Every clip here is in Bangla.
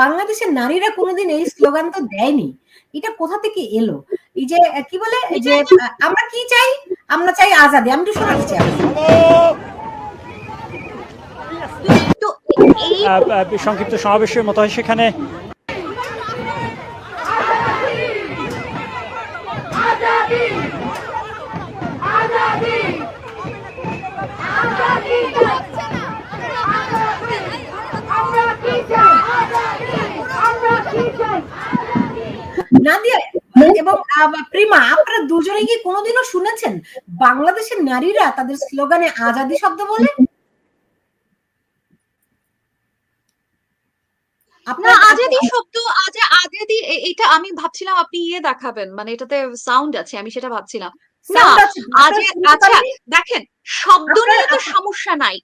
বাংলাদেশের নারীরা কোনোদিন এই স্লোগান তো দেয়নি। এটা কোথা থেকে এলো? এই যে কি বলে? যে আমরা কি চাই? আমরা চাই আজাদি। আমি তো শোনাতে চাই সংক্ষিপ্ত সমাবেশের মতো হয়। সেখানে নাদিয়া এবং প্রিমা আপনারা দুজনে কি কোনোদিনও শুনেছেন? বাংলাদেশের নারীরা তাদের স্লোগানে আজাদি শব্দ বলে? আপনার আজাদি শব্দ আজা আজাদি এটা আমি ভাবছিলাম আপনি ইয়ে দেখাবেন মানে এটাতে সাউন্ড আছে আমি সেটা ভাবছিলাম। না আজে আচ্ছা দেখেন শব্দ নিয়ে তো সমস্যা নাই।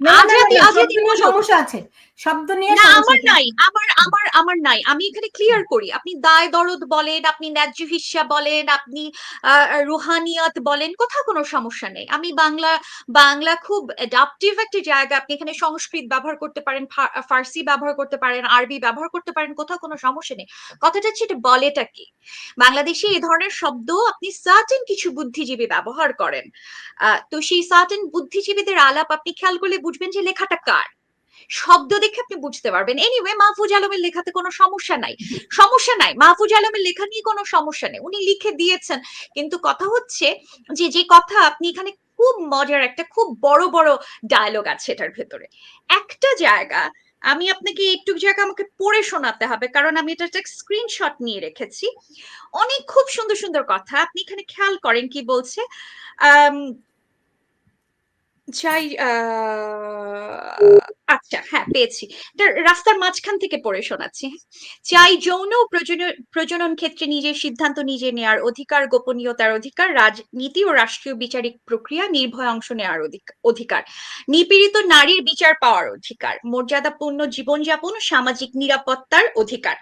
না, না, না, আজাদি না, আজাদি শব্দ নিয়ে বলুন। সমস্যা আছে। শব্দ নিয়ে না আমার নাই আমার আমার আমার নাই। আমি এখানে ক্লিয়ার করি। আপনি দায় দরদ বলেন আপনি ন্যায্য হিস্যা বলেন আপনি রুহানিয়াত বলেন কোথাও কোনো সমস্যা নেই। আমি বাংলা বাংলা খুব অ্যাডাপটিভ একটা জায়গা। আপনি এখানে সংস্কৃত ব্যবহার করতে পারেন ফার্সি ব্যবহার করতে পারেন আরবি ব্যবহার করতে পারেন কোথাও কোনো সমস্যা নেই। কথাটা হচ্ছে এটা বলেটা কি? বাংলাদেশে এই ধরনের শব্দ আপনি সার্টেন কিছু বুদ্ধিজীবী ব্যবহার করেন। আহ, তো সেই সার্টেন বুদ্ধিজীবীদের আলাপ আপনি খেয়াল করলে বুঝবেন যে লেখাটা কার? শব্দ দেখে আপনি বুঝতে পারবেন। এনিওয়ে মাহফুজ আলমের লেখাতে কোনো সমস্যা নাই। সমস্যা নাই। মাহফুজ আলমের লেখা নিয়ে কোনো সমস্যা নেই। উনি লিখে দিয়েছেন। কিন্তু কথা হচ্ছে যে যে কথা আপনি এখানে খুব মজার একটা, খুব বড় বড় ডায়লগ আছে এটার ভেতরে। একটা জায়গা, আমি আপনাকে একটু জায়গা আমাকে পড়ে শোনাতে হবে, কারণ আমি এটা একটা স্ক্রিনশট নিয়ে রেখেছি। অনেক খুব সুন্দর সুন্দর কথা। আপনি এখানে খেয়াল করেন কি বলছে? আহ, আচ্ছা হ্যাঁ পেয়েছি। রাস্তার মাঝখান থেকে পড়ে শোনাচ্ছি চাই যৌন প্রজনন ক্ষেত্রে নিজের সিদ্ধান্ত নিজে নেওয়ার অধিকার গোপনীয়তার অধিকার রাজনীতি ও রাষ্ট্রীয় বিচারিক প্রক্রিয়া নির্ভয় অংশ নেওয়ার অধিক- অধিকার। নিপীড়িত নারীর বিচার পাওয়ার অধিকার মর্যাদাপূর্ণ জীবনযাপন ও সামাজিক নিরাপত্তার অধিকার।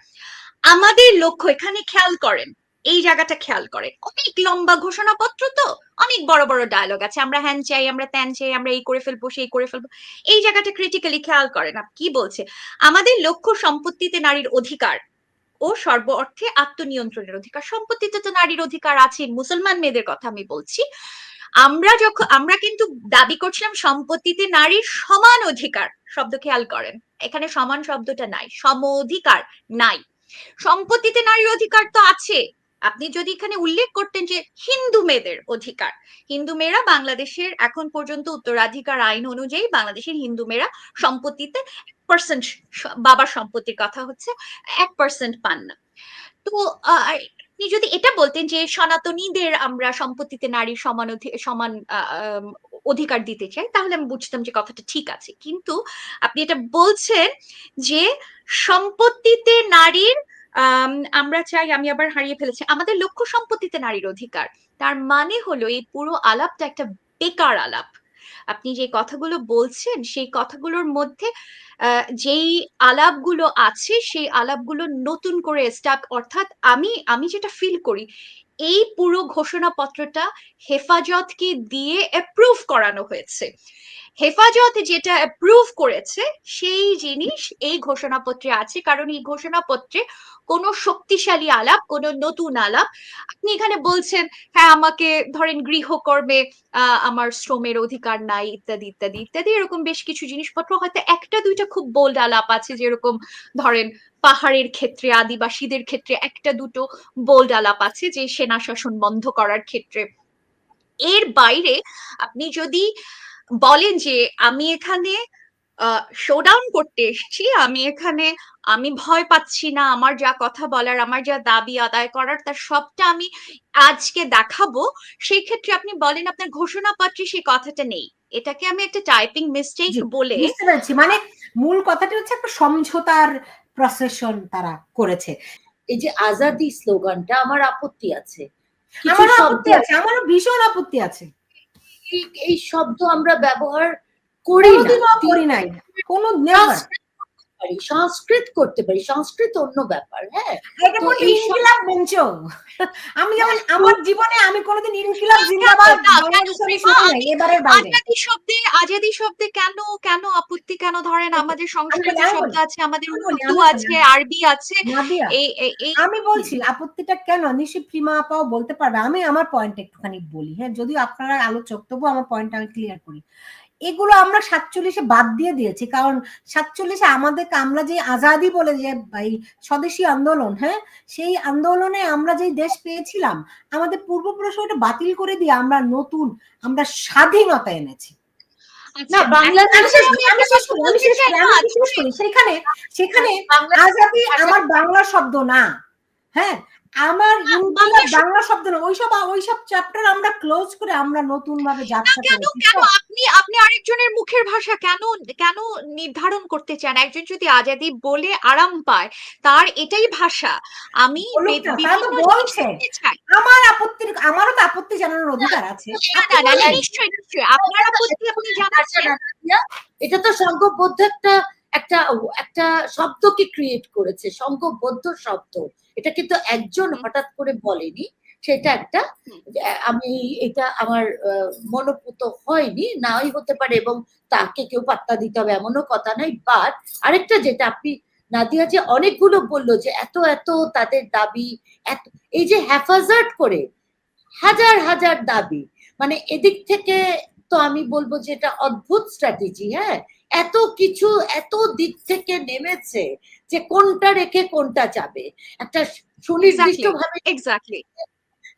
আমাদের লক্ষ্য এখানে খেয়াল করেন এই জায়গাটা খেয়াল করেন অনেক লম্বা ঘোষণাপত্র তো, অনেক বড় বড় ডায়লগ আছে। আমরা হ্যান চাই, আমরা ত্যান চাই, আমরা এই করে ফেলব, সেই করে ফেলব। এই জায়গাটা ক্রিটিক্যালি খেয়াল করেন আপ কি বলছে? আমাদের লক্ষ্য সম্পত্তিতে নারীর অধিকার ও সর্ব অর্থে আত্মনিয়ন্ত্রণের অধিকার। সম্পত্তিতে তো নারীর অধিকার আছে, মুসলমান মেয়েদের কথা আমি বলছি। আমরা যখন আমরা কিন্তু দাবি করছিলাম সম্পত্তিতে নারীর সমান অধিকার, শব্দ খেয়াল করেন। এখানে সমান শব্দটা নাই, সম অধিকার নাই। সম্পত্তিতে নারীর অধিকার তো আছে। আপনি যদি এখানে উল্লেখ করতেন যে হিন্দু মেয়েদের অধিকার, হিন্দু মেয়েরা বাংলাদেশের এখন পর্যন্ত উত্তরাধিকার আইন অনুযায়ী বাংলাদেশের হিন্দু মেয়েরা সম্পত্তিতে পার্সেন্ট বাবার সম্পত্তির কথা হচ্ছে, এক পার্সেন্ট পান না। তো আপনি যদি এটা বলতেন যে সনাতনীদের আমরা সম্পত্তিতে নারীর সমান সমান অধিকার দিতে চাই, তাহলে আমি বুঝতাম যে কথাটা ঠিক আছে। কিন্তু আপনি এটা বলছেন যে সম্পত্তিতে নারীর আমরা চাই আমি আবার হারিয়ে ফেলেছি। আমাদের লক্ষ্য সম্পত্তিতে নারীর অধিকার। তার মানে হলো এই পুরো আলাপটা একটা বেকার আলাপ। আপনি যে কথাগুলো বলছেন, সেই কথাগুলোর মধ্যে যেই আলাপগুলো আছে, সেই আলাপগুলো নতুন করে স্টাক অর্থাৎ আমি আমি যেটা ফিল করি, এই পুরো ঘোষণাপত্রটা হেফাজতকে দিয়ে অ্যাপ্রুভ করানো হয়েছে। হেফাজত যেটা অ্যাপ্রুভ করেছে সেই জিনিস এই ঘোষণাপত্রে আছে। কারণ এই ঘোষণাপত্রে কোনো শক্তিশালী আলাপ কোনো নতুন আলাপ। আপনি এখানে বলছেন হ্যাঁ আমাকে ধরেন গৃহকর্মে আহ, আমার শ্রমের অধিকার নাই ইত্যাদি ইত্যাদি ইত্যাদি। এরকম বেশ কিছু জিনিসপত্র হয়তো একটা দুইটা খুব বোল্ড আলাপ আছে যেরকম ধরেন পাহাড়ের ক্ষেত্রে আদিবাসীদের ক্ষেত্রে একটা দুটো বোল্ড আলাপ আছে যে সেনা শাসন বন্ধ করার ক্ষেত্রে। এর বাইরে আপনি যদি বলেন যে আমি এখানে শোডাউন করতে এসেছি। আমি এখানে আমি ভয় পাচ্ছি না। আমার যা কথা বলার আমার যা দাবি আদায় করার তার সবটা আমি আজকে দেখাবো। সেই ক্ষেত্রে আপনি বলেন আপনার ঘোষণাপত্রে সেই কথাটা নেই। এটাকে আমি একটা টাইপিং মিস্টেক বলে বুঝতে পেরেছি। মানে মূল কথাটি হচ্ছে একটা সমঝোতার প্রসেশন তারা করেছে। এই যে আজাদি স্লোগানটা আমার আপত্তি আছে। আমার আপত্তি আছে। আমারও ভীষণ আপত্তি আছে। এই- এই শব্দ আমরা ব্যবহার করি না করি নাই। কোনো পারি সংস্কৃত করতে পারি সংস্কৃত অন্য ব্যাপার হ্যাঁ? ইনকিলাব বেঞ্চো আমি যেমন আমার জীবনে আমি কোনোদিন ইনকিলাব জিন্দাবাদ আজাদি শব্দে আজাদি শব্দে কেন কেন আপত্তি কেন ধরেন? আমাদের সংস্কৃত শব্দ আছে আমাদের উর্দু আছে আরবি আছে আমি বলছি আপত্তিটা কেন? নিশ্চয়ই প্রিমা আপাও বলতে পারবে। আমি আমার পয়েন্ট একটুখানি বলি হ্যাঁ যদিও আপনারা আলোচক তবু আমার পয়েন্ট আমি ক্লিয়ার করি। এগুলো আমরা সাতচল্লিশে বাদ দিয়ে দিয়েছি কারণ সাতচল্লিশে আমাদের আমরা যে আজাদি বলে যে এই স্বদেশী আন্দোলন হ্যাঁ সেই আন্দোলনে আমরা যেই দেশ পেয়েছিলাম আমাদের পূর্বপুরুষ ওটা বাতিল করে দিয়ে আমরা নতুন আমরা স্বাধীনতা এনেছি আচ্ছা, করি। সেখানে সেখানে আজাদি আমার বাংলা শব্দ না হ্যাঁ আমার ইনকিলাব বাংলা শব্দ না ওইসব ওইসব চ্যাপ্টার আমরা ক্লোজ করে আমরা নতুন ভাবে যাত্রা কেন কেন? আপনি আপনি আরেকজনের মুখের ভাষা কেন কেন নির্ধারণ করতে চান? একজন যদি আজাদি বলে আরাম পায় তার এটাই ভাষা। আমি বলছে। আমার আপত্তির আমারও তো আপত্তি জানানোর অধিকার আছে। নিশ্চয়ই নিশ্চয়ই। আপনার আপত্তি আপনি জানাচ্ছেন। এটা তো সংঘবদ্ধ একটা একটা একটা শব্দকে ক্রিয়েট করেছে সংঘবদ্ধ শব্দ। এটা কিন্তু একজন হঠাৎ করে বলেনি সেটা একটা আমি এটা আমার মনোপুত হয়নি নাই হতে পারে এবং তাকে কেউ পাত্তা দিতে হবে এমনও কথা নাই বাট আরেকটা যেটা আপনি নাদিয়া যে অনেকগুলো বলল যে এত এত তাদের দাবি এত এই যে হেফাজত করে হাজার হাজার দাবি মানে এদিক থেকে তো আমি বলব যে এটা অদ্ভুত স্ট্র্যাটেজি হ্যাঁ? এত কিছু এত দিক থেকে নেমেছে যে কোনটা রেখে কোনটা যাবে। একটা সুনির্দিষ্ট ভাবে এক্স্যাক্টলি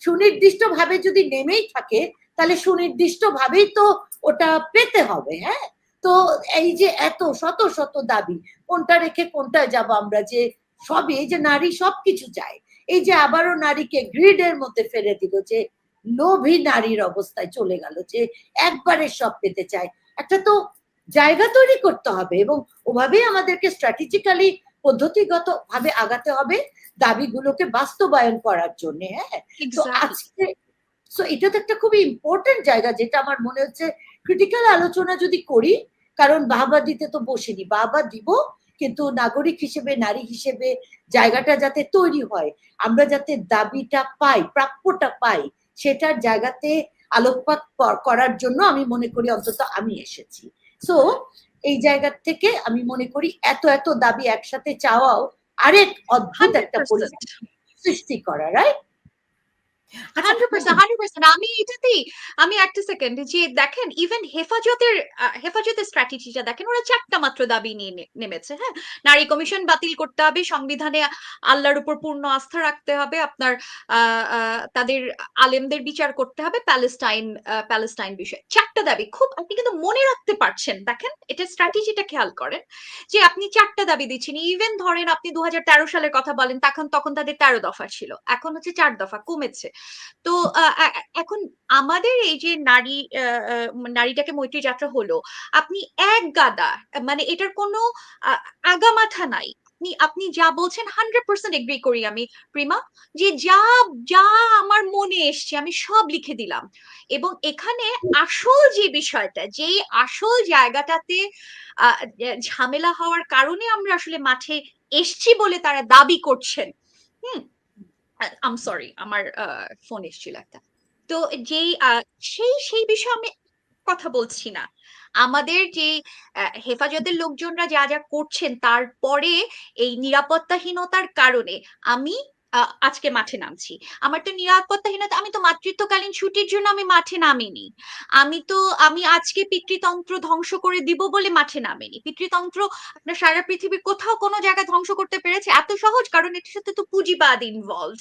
সুনির্দিষ্ট ভাবে যদি নেমেই থাকে তাহলে সুনির্দিষ্ট ভাবেই তো ওটা পেতে হবে হ্যাঁ? তো এই যে এত শত শত দাবি কোনটা রেখে কোনটা যাব আমরা যে সবই এই যে নারী সবকিছু চায় এই যে আবারও নারীকে গ্রিডের মধ্যে ফেলে দিল যে লোভী নারীর অবস্থায় চলে গেল যে একবারে সব পেতে চায়। একটা তো জায়গা তৈরি করতে হবে এবং ওভাবেই আমাদেরকে স্ট্র্যাটেজিক্যালি পদ্ধতিগত ভাবে আগাতে হবে দাবিগুলোকে বাস্তবায়ন করার জন্য হ্যাঁ? তো আজকে সো এটা তো একটা খুবই ইম্পর্টেন্ট জায়গা যেটা আমার মনে হচ্ছে ক্রিটিক্যাল আলোচনা যদি করি কারণ বাহবা দিতে তো বসিনি বাহবা দিব কিন্তু নাগরিক হিসেবে নারী হিসেবে জায়গাটা যাতে তৈরি হয় আমরা যাতে দাবিটা পাই প্রাপ্যটা পাই সেটার জায়গাতে আলোকপাত করার জন্য আমি মনে করি অন্তত আমি এসেছি। সো এই জায়গা থেকে আমি মনে করি এত এত দাবি একসাথে চাওয়াও আরেক অদ্ভুত একটা পরিস্থিতি সৃষ্টি করা right hundred percent hundred percent আমি এটাতেই আমি একটা সেকেন্ড যে দেখেন ইভেন হেফাজতের হেফাজতের স্ট্র্যাটেজিটা দেখেন, ওরা চারটা মাত্র দাবি নিয়ে নেমেছে হ্যাঁ? নারী কমিশন বাতিল করতে হবে, সংবিধানে আল্লাহর উপর পূর্ণ আস্থা রাখতে হবে, আপনার তাদের আলেমদের বিচার করতে হবে, প্যালেস্টাইন প্যালেস্টাইন বিষয়ে। চারটা দাবি, খুব আপনি কিন্তু মনে রাখতে পারছেন, দেখেন, এটা স্ট্র্যাটেজিটা খেয়াল করেন, যে আপনি চারটা দাবি দিচ্ছেন ইভেন ধরেন আপনি দু হাজার তেরো সালের কথা বলেন, তখন তখন তাদের তেরো দফা ছিল, এখন হচ্ছে চার দফা, কমেছে। তো এখন আমাদের এই যে নারী নারীটাকে মৈত্রী যাত্রা হলো, আপনি এক গাদা মানে এটার কোনো আগামাথা নাই। আপনি আপনি যা বলছেন হান্ড্রেড পার্সেন্ট এগ্রি করি আমি, প্রিমা, যে যা যা আমার মনে এসছে আমি সব লিখে দিলাম। এবং এখানে আসল যে বিষয়টা, যেই আসল জায়গাটাতে ঝামেলা হওয়ার কারণে আমরা আসলে মাঠে এসছি বলে তারা দাবি করছেন। হুম? আম সরি আমার ফোন এসেছিল একটা। তো যেই সেই সেই বিষয়ে আমি কথা বলছি না। আমাদের যে হেফাজতের লোকজনরা যা যা করছেন, তারপরে এই নিরাপত্তাহীনতার কারণে আমি আজকে মাঠে নামছি। আমার তো নিরাপত্তাহীনতা, আমি তো মাতৃত্বকালীন ছুটির জন্য আমি মাঠে নামিনি। আমি তো, আমি আজকে পিতৃতন্ত্র ধ্বংস করে দিব বলে মাঠে নামিনি। পিতৃতন্ত্র আপনার সারা পৃথিবীর কোথাও কোনো জায়গা ধ্বংস করতে পেরেছে? এত সহজ, কারণ এটার সাথে তো পুঁজিবাদ ইনভলভ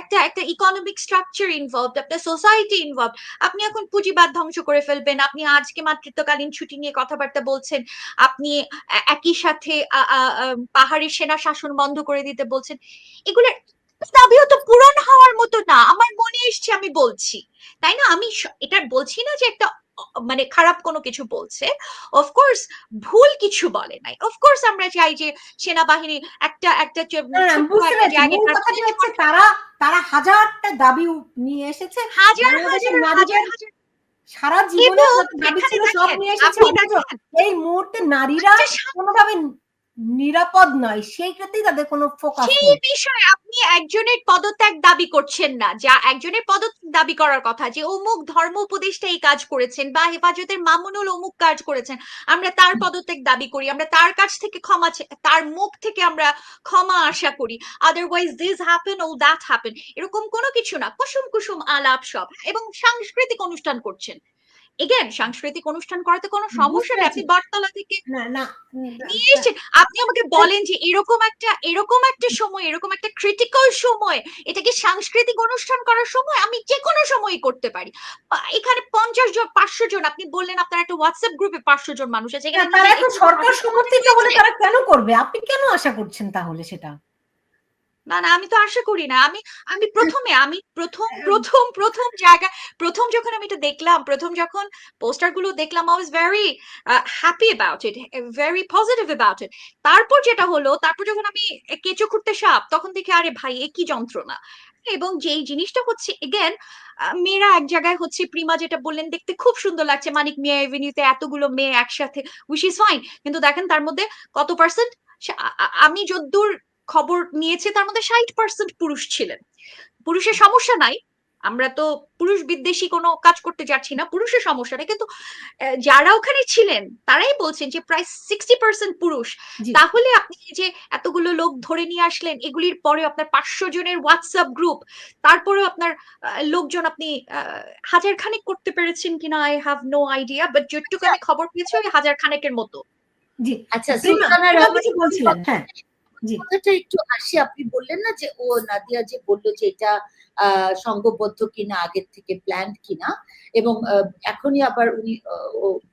একটা একটা ইকোনমিক স্ট্রাকচার ইনভলভ একটা সোসাইটি ইনভলভ আপনি এখন পুঁজিবাদ ধ্বংস করে ফেলবেন। আপনি আজকে মাতৃত্বকালীন ছুটি নিয়ে কথাবার্তা বলছেন। আপনি একই সাথে পাহাড়ি সেনা শাসন বন্ধ করে দিতে বলছেন। দাবিও তো পূরণ হওয়ার মতো না আমার মনে এসছে আমি বলছি। তাই না? আমি এটা বলছি না যে একটা মানে খারাপ কোনো কিছু বলছে। অফকোর্স ভুল কিছু বলে নাই। অফকোর্স আমরা চাই যে সেনাবাহিনী একটা একটা তার তারা হাজারটা দাবি নিয়ে এসেছে। হাজার হাজার সারা জীবনে দাবি ছিল সব নিয়ে এসেছে আপনি অথচ দেখেন, এই মুহূর্তে নারীরা কোনোভাবে নিরাপদ নয় সেইটাতেই তাদের কোনো ফোকাস সেই বিষয়ে আপনি একজনের পদত্যাগ দাবি করছেন না যা একজনের পদত্যাগ দাবি করার কথা যে অমুক ধর্ম উপদেষ্টা এই কাজ করেছেন বা হেফাজতের মামুনুল অমুক কাজ করেছেন আমরা তার পদত্যাগ দাবি করি আমরা তার কাছ থেকে ক্ষমা তার মুখ থেকে আমরা ক্ষমা আশা করি otherwise this happen or that happen এরকম কোনো কিছু না কুসুম কুসুম আলাপ সব এবং সাংস্কৃতিক অনুষ্ঠান করছেন। এগেন সাংস্কৃতিক অনুষ্ঠান করাতে কোনো সমস্যা নেই। আপনি। বার্তালা থেকে নিয়ে এসেছেন আপনি আমাকে বলেন যে এরকম একটা এরকম একটা সময় এরকম একটা ক্রিটিক্যাল সময় এটা কি সাংস্কৃতিক অনুষ্ঠান করার সময় আমি যে কোনো সময়ই করতে পারি। এখানে পঞ্চাশ জন পাঁচশো জন আপনি বললেন আপনার একটা হোয়াটসঅ্যাপ গ্রুপে পাঁচশো জন মানুষ আছে এখানে তারা নিজে সরকার সমর্থিত। হলে তারা কেন করবে? আপনি কেন আশা করছেন তাহলে সেটা? না না আমি তো আশা করি না। আমি আমি প্রথমে আমি প্রথম প্রথম প্রথম জায়গা প্রথম যখন আমি এটা দেখলাম প্রথম যখন পোস্টারগুলো দেখলাম I was very happy about it very positive about it তারপর যেটা হলো তারপর যখন আমি কেঁচো খুঁড়তে সাপ তখন দেখি আরে ভাই এ কি যন্ত্রণা। এবং যেই জিনিসটা হচ্ছে এগেন মেয়েরা এক জায়গায় হচ্ছে প্রিমা যেটা বললেন দেখতে খুব সুন্দর লাগছে। মানিক মিয়া এভিনিউতে এতগুলো মেয়ে একসাথে উইচ ইজ ফাইন কিন্তু দেখেন তার মধ্যে কত পার্সেন্ট আমি যদ্দূর খবর নিয়েছে তার মধ্যে ষাট পার্সেন্ট পুরুষ ছিলেন। পুরুষের সমস্যা নাই আমরা তো পুরুষ বিদ্বেষী কোনো কাজ করতে যাচ্ছি না পুরুষের সমস্যা নেই। কিন্তু আহ, যারা ওখানে ছিলেন তারাই বলছেন যে প্রায় সিক্সটি পার্সেন্ট পুরুষ। তাহলে আপনি যে এতগুলো লোক ধরে নিয়ে আসলেন এগুলির পরে আপনার পাঁচশো জনের হোয়াটসঅ্যাপ গ্রুপ তারপরেও আপনার আহ, লোকজন আপনি আহ, হাজার খানেক করতে পেরেছেন কিনা I have no idea but যেটুকু আমি খবর পেয়েছি ওই হাজার খানেকের মতো। জি। আচ্ছা বলছিলেন হ্যাঁ। কথাটা একটু হাসি, আপনি বললেন না যে, ও নাদিয়া যে বলল যে এটা সংঘবদ্ধ কিনা, আগের থেকে প্ল্যান কিনা, এবং এখনই আবার উনি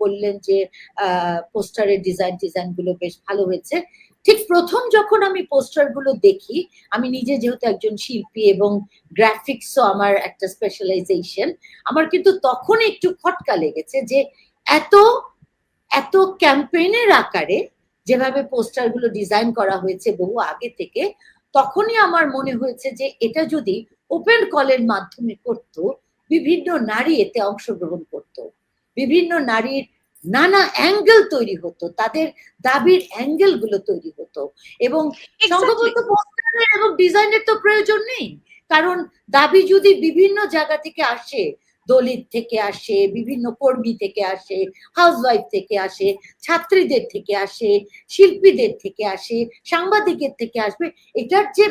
বললেন যে পোস্টারের ডিজাইন ডিজাইনগুলো বেশ ভালো হয়েছে। ঠিক প্রথম যখন আমি পোস্টারগুলো দেখি, আমি নিজে যেহেতু একজন শিল্পী এবং গ্রাফিক্সও আমার একটা স্পেশালাইজেশন আমার কিন্তু তখন একটু খটকা লেগেছে যে, এত এত ক্যাম্পেইনের আকারে যেভাবে পোস্টারগুলো ডিজাইন করা হয়েছে বহু আগে থেকে তখনই আমার মনে হয়েছে যে এটা যদি ওপেন কলের মাধ্যমে করত বিভিন্ন নারী এতে অংশগ্রহণ করত বিভিন্ন নারীর নানা অ্যাঙ্গেল তৈরি হতো তাদের দাবির অ্যাঙ্গেলগুলো তৈরি হতো এবং Exactly. সংঘবদ্ধ পোস্টারের এবং ডিজাইনের তো প্রয়োজন নেই কারণ দাবি যদি বিভিন্ন জায়গা থেকে আসে দলিত থেকে আসে বিভিন্ন কর্মী থেকে আসে হাউসওয়াইফ থেকে আসে ছাত্রীদের থেকে আসে শিল্পীদের থেকে আসে সাংবাদিকের থেকে আসবে এটার যে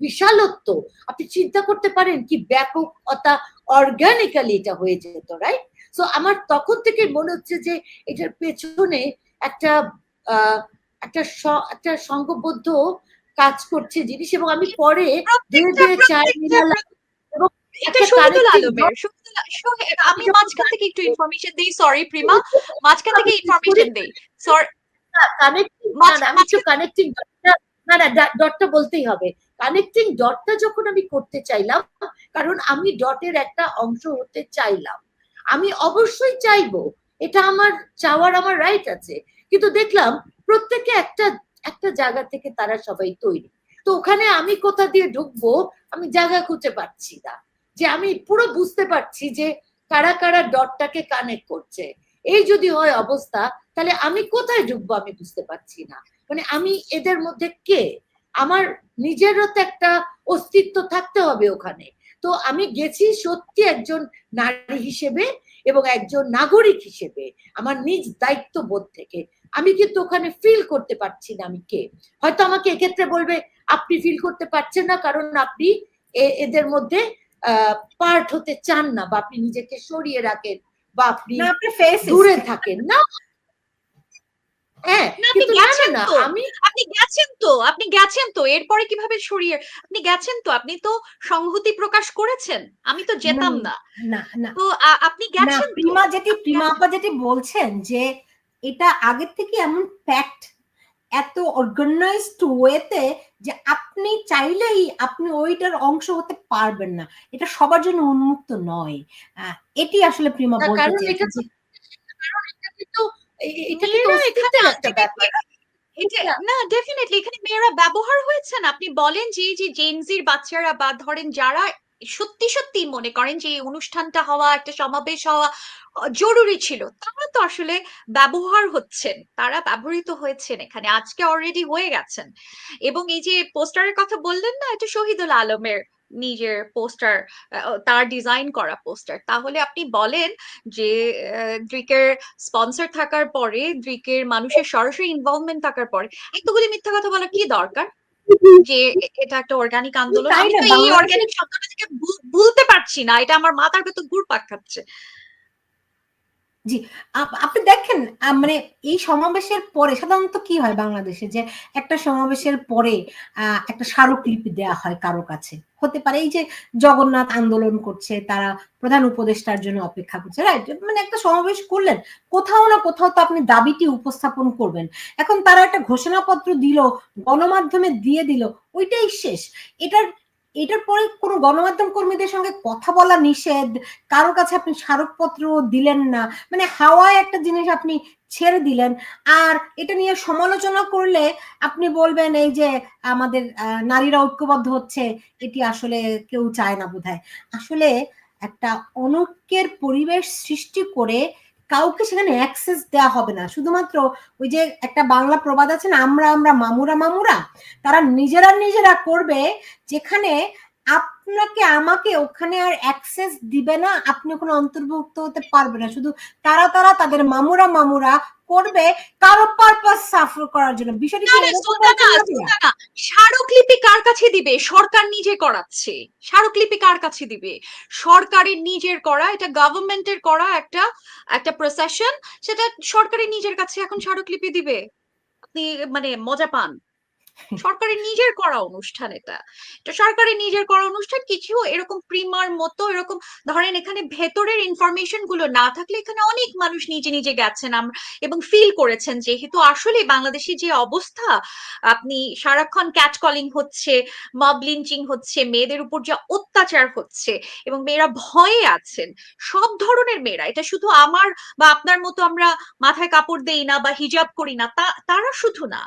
বিশালত্ব আপনি চিন্তা করতে পারেন কি ব্যাপকতা অর্গানিক্যালি এটা হয়ে যেত রাইট সো আমার তখন থেকে মনে হচ্ছে যে এটার পেছনে একটা আহ, একটা একটা সংঘবদ্ধ কাজ করছে জিনিস এবং আমি পরে ধীরে ধীরে চাই এটা একটা শহীদুল আলমের শহীদুল আ- শহীদ- আমি মাঝখান থেকে একটু ইনফরমেশন দেই সরি প্রিমা। মাঝখান থেকে ইনফরমেশন দেই সরি কানেক্টিং মাঝ- আমি একটু কানেক্টিং না না ডটটা বলতেই হবে। কানেক্টিং ডটটা যখন আমি করতে চাইলাম কারণ আমি ডটের একটা অংশ হতে চাইলাম। আমি অবশ্যই চাইব এটা আমার চাওয়ার আমার রাইট আছে। কিন্তু দেখলাম প্রত্যেকে একটা একটা জায়গা থেকে তারা সবাই তৈরি। তো ওখানে আমি কোথা দিয়ে ঢুকবো আমি জায়গা খুঁজে পাচ্ছি না। যে আমি পুরো বুঝতে পারছি যে কারা কারা ডটটাকে কানেক্ট করছে। এই যদি হয় অবস্থা, তাহলে আমি কোথায় ঢুকবো আমি বুঝতে পারছি না। মানে আমি এদের মধ্যে কে? আমার নিজেরও তো একটা অস্তিত্ব থাকতে হবে ওখানে। তো আমি গেছি সত্যি একজন নারী হিসেবে এবং একজন নাগরিক হিসেবে, আমার নিজ দায়িত্ব বোধ থেকে। আমি কিন্তু ওখানে ফিল করতে পারছি না আমি কে। হয়তো আমাকে এক্ষেত্রে বলবে, আপনি ফিল করতে পারছেন না কারণ আপনি এদের মধ্যে পার্ট হতে চান না বা আপনি নিজেকে সরিয়ে রাখেন বা আপনি দূরে থাকেন। না। হ্যাঁ কিন্তু না না গেছেন তো। আমি আপনি গেছেন তো আপনি গেছেন তো। এরপরে কীভাবে সরিয়ে আপনি গেছেন তো আপনি তো সংহতি প্রকাশ করেছেন। আমি তো যেতাম না, না। না না। তো আপনি গেছেন প্রিমা যেটি প্রিমা আপা যেটি বলছেন যে এটা আগের থেকে এমন প্যাক্ট এত অর্গানাইজড ওয়েতে যে আপনি চাইলেই আপনি ওইটার অংশ হতে পারবেন না। এটা সবার জন্য উন্মুক্ত নয়। আহ, এটি আসলে প্রিমা বলতে না ডেফিনেটলি এখানে মেয়েরা ব্যবহার হয়েছেন আপনি বলেন যে যে জেনজির বাচ্চারা বা ধরেন যারা সত্যি সত্যি মনে করেন যে অনুষ্ঠানটা হওয়া একটা সমাবেশ হওয়া জরুরি ছিল। তারা তো আসলে ব্যবহার হচ্ছেন। তারা ব্যবহৃত হয়েছেন এখানে। আজকে অলরেডি হয়ে গেছেন। এবং এই যে পোস্টারের কথা বললেন না এটা শহীদুল আলমের নিজের পোস্টার তার ডিজাইন করা পোস্টার। তাহলে আপনি বলেন যে আহ, দ্রিকের স্পন্সর থাকার পরে দ্রিকের মানুষের সরাসরি ইনভলভমেন্ট থাকার পরে এতগুলি মিথ্যা কথা বলা কি দরকার? যে এটা একটা অর্গানিক আন্দোলন। আমি তো এই অর্গানিক শব্দটা থেকে বলতে ভুলতে পারছি না। এটা আমার মাথার ভেতর ঘুরপাক খাচ্ছে। আপ- আপনি দেখেন মানে এই সমাবেশের পরে সাধারণত কি হয় বাংলাদেশে? যে একটা সমাবেশের পরে একটা স্মারকলিপি দেয়া হয় কারও কাছে। হতে পারে এই যে জগন্নাথ আন্দোলন করছে, তারা প্রধান উপদেষ্টার জন্য অপেক্ষা করছে মানে একটা সমাবেশ করলেন, কোথাও না কোথাও তো আপনি দাবিটি উপস্থাপন করবেন। এখন তারা একটা ঘোষণাপত্র দিল, গণমাধ্যমে দিয়ে দিল, ওইটাই শেষ। এটার এটার পরে কোনো গণমাধ্যম কর্মীদের সঙ্গে কথা বলা নিষেধ, কারও কাছে আপনি স্মারকপত্র দিলেন না মানে হাওয়ায় একটা জিনিস আপনি ছেড়ে দিলেন। আর এটা নিয়ে সমালোচনা করলে আপনি বলবেন এই যে আমাদের নারীরা ঐক্যবদ্ধ হচ্ছে, এটি আসলে কেউ চায় না বোধহয়। আসলে একটা অনৈক্যের পরিবেশ সৃষ্টি করে কাউকে সেখানে অ্যাক্সেস দেওয়া হবে না। শুধুমাত্র ওই যে একটা বাংলা প্রবাদ আছে না, আমরা আমরা, মামুরা মামুরা, তারা নিজেরা নিজেরা করবে যেখানে আপনাকে, আমাকে ওখানে আর অ্যাক্সেস দিবে না, আপনি ওখানে অন্তর্ভুক্ত হতে পারবে না। শুধু তারা তারা, তাদের মামুরা মামুরা করবে কারও পারপাস সাফার করার জন্য? বিষয়টি স্মারকলিপি কার কাছে দিবে? সরকার নিজে করাচ্ছে। স্মারকলিপি কার কাছে দিবে? সরকারের নিজের করা এটা গভর্নমেন্টের করা একটা একটা প্রসেশন সেটা সরকারের নিজের কাছে এখন স্মারকলিপি দিবে। আপনি মানে মজা পান। সরকারের নিজের করা অনুষ্ঠান এটা। তো সরকারের নিজের করা অনুষ্ঠান কিছু এরকম প্রিমার মতো, এরকম ধরেন এখানে ভেতরের ইনফরমেশনগুলো না থাকলে এখানে অনেক মানুষ নিজে নিজে গেছেন এবং ফিল করেছেন যেহেতু আসলে বাংলাদেশে যে অবস্থা, আপনি সারাক্ষণ ক্যাট কলিং হচ্ছে মব লিঞ্চিং হচ্ছে, মেয়েদের উপর যা অত্যাচার হচ্ছে, এবং মেয়েরা ভয়ে আছেন, সব ধরনের মেয়েরা, এটা শুধু আমার বা আপনার মতো আমরা মাথায় কাপড় দেই না বা হিজাব করি না তারা শুধু না।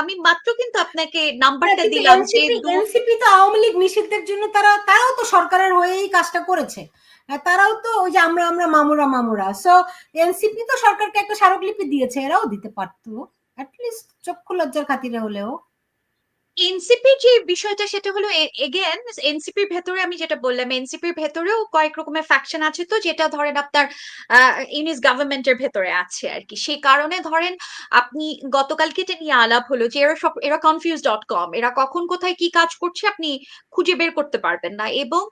আমি মাত্র কিন্তু আপনাকে নাম্বারটা দিলাম যে এনসিপি তো আওয়ামী লীগ নিষিদ্ধের জন্য তারা তারাও তো সরকারের হয়েই কাজটা করেছে। আহ, তারাও তো ওই যে আমরা আমরা মামুরা মামুরা। সো এনসিপি তো সরকারকে একটা স্মারকলিপি দিয়েছে এরাও দিতে পারতো। অ্যাটলিস্ট চক্ষু লজ্জার খাতিরে হলেও। এনসিপির যে বিষয়টা সেটা হলো এগেন এনসিপির ভেতরে আমি যেটা বললাম এনসিপির ভেতরেও কয়েক রকমের ফ্যাকশন আছে তো, যেটা ধরেন আপনার ইউনিস গভর্নমেন্টের ভেতরে আছে আর কি। সেই কারণে ধরেন আপনি গতকালকে এটা নিয়ে আলাপ হলো যে এরা সব, এরা কনফিউজ ডট কম এরা কখন কোথায় কি কাজ করছে আপনি খুঁজে বের করতে পারবেন না। এবং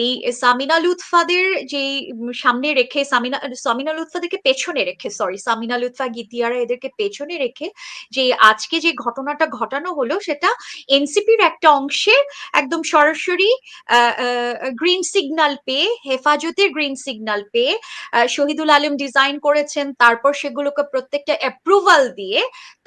এই সামিনা লুৎফাদের যে সামনে রেখে সামিনা সামিনা লুৎফাদেরকে পেছনে রেখে সরি সামিনা লুৎফা গীতিয়ারা এদেরকে পেছনে রেখে যে আজকে যে ঘটনাটা ঘটানো হলো সেটা এনসিপির একটা অংশের একদম সরাসরি গ্রিন সিগন্যাল পেয়ে, হেফাজতের গ্রিন সিগন্যাল পেয়ে শহীদুল আলম ডিজাইন করেছেন, তারপর সেগুলোকে প্রত্যেকটা অ্যাপ্রুভাল দিয়ে,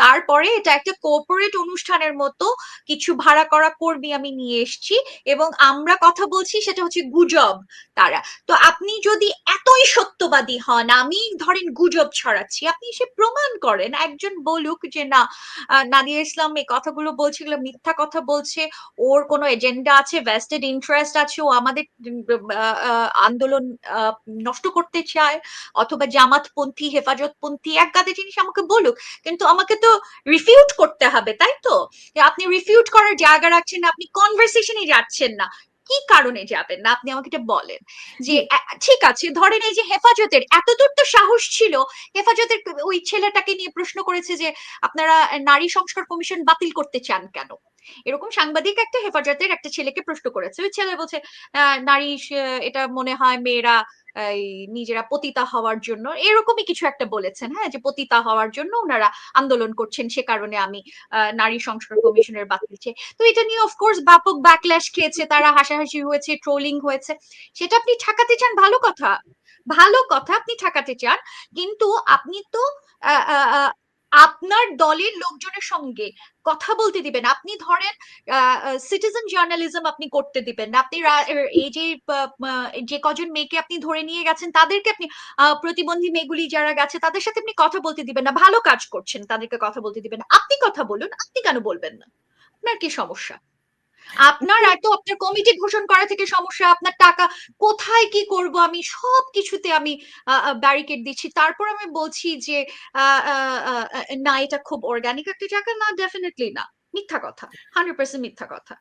তারপরে এটা একটা কোঅপারেট অনুষ্ঠানের মতো কিছু ভাড়া করা কর্মী আমি নিয়ে এসেছি এবং আমরা কথা বলছি সেটা হচ্ছে গুজব তারা। তো আপনি যদি এতই সত্যবাদী হন, আমি ধরেন গুজব ছড়াচ্ছি, আপনি সে প্রমাণ করেন, একজন বলুক যে না নাদিয়া ইসলাম এই কথাগুলো বলছিল মিথ্যা কথা বলছে, ওর কোনো এজেন্ডা আছে ভেস্টেড ইন্টারেস্ট আছে, ও আমাদের আন্দোলন নষ্ট করতে চায়, অথবা জামাতপন্থী, হেফাজতপন্থী, এক গাদে জিনিস আমাকে বলুক, কিন্তু আমাকে তো রিফিউট করতে হবে, তাই তো? আপনি রিফিউট করার জায়গা রাখছেন না, আপনি কনভারসেশনে যাচ্ছেন না। কি কারণে যাবেন না? আপনি আমাকে এটা বলেন। যে ঠিক আছে ধরেন এই যে হেফাজতের এতদূর তো সাহস ছিল হেফাজতের ওই ছেলেটাকে নিয়ে প্রশ্ন করেছে যে আপনারা নারী সংস্কার কমিশন বাতিল করতে চান কেন? এরকম সাংবাদিক একটা হেফাজতের একটা ছেলেকে প্রশ্ন করেছে। ওই ছেলে বলছে নারী এটা মনে হয় মেয়েরা নিজেরা পতিতা হওয়ার জন্য। এরকমই কিছু একটা বলেছেন হ্যাঁ যে পতিতা হওয়ার জন্য ওনারা আন্দোলন করছেন। সে কারণে আমি নারী সংস্কার কমিশনের বাতিল চাই তো এটা নিয়ে অফকোর্স ব্যাপক ব্যাকল্যাশ খেয়েছে, তারা হাসাহাসি হয়েছে ট্রোলিং হয়েছে। সেটা আপনি ঠেকাতে চান, ভালো কথা ভালো কথা আপনি ঠেকাতে চান, কিন্তু আপনি তো আপনার দলের লোকজনের সঙ্গে কথা বলতে দিবেন। আপনি ধরেন সিটিজেন জার্নালিজম আপনি করতে দিবেন। আপনি এই যে যে কজন মেয়েকে আপনি ধরে নিয়ে গেছেন, তাদেরকে আপনি প্রতিবন্ধী মেয়েগুলি যারা গেছে, তাদের সাথে আপনি কথা বলতে দিবেন না। ভালো কাজ করছেন, তাদেরকে কথা বলতে দিবেন আপনি কথা বলুন, আপনি কেন বলবেন না? আপনার কি সমস্যা? আপনার এত, আপনার কমিটি ঘোষণ করা থেকে সমস্যা, আপনার টাকা কোথায় কি করব আমি, সব কিছুতে আমি ব্যারিকেড দিচ্ছি। তারপর আমি বলছি যে না, এটা খুব অর্গানিক একটা জায়গা না ডেফিনেটলি না। মিথ্যা কথা হান্ড্রেড পার্সেন্ট মিথ্যা কথা।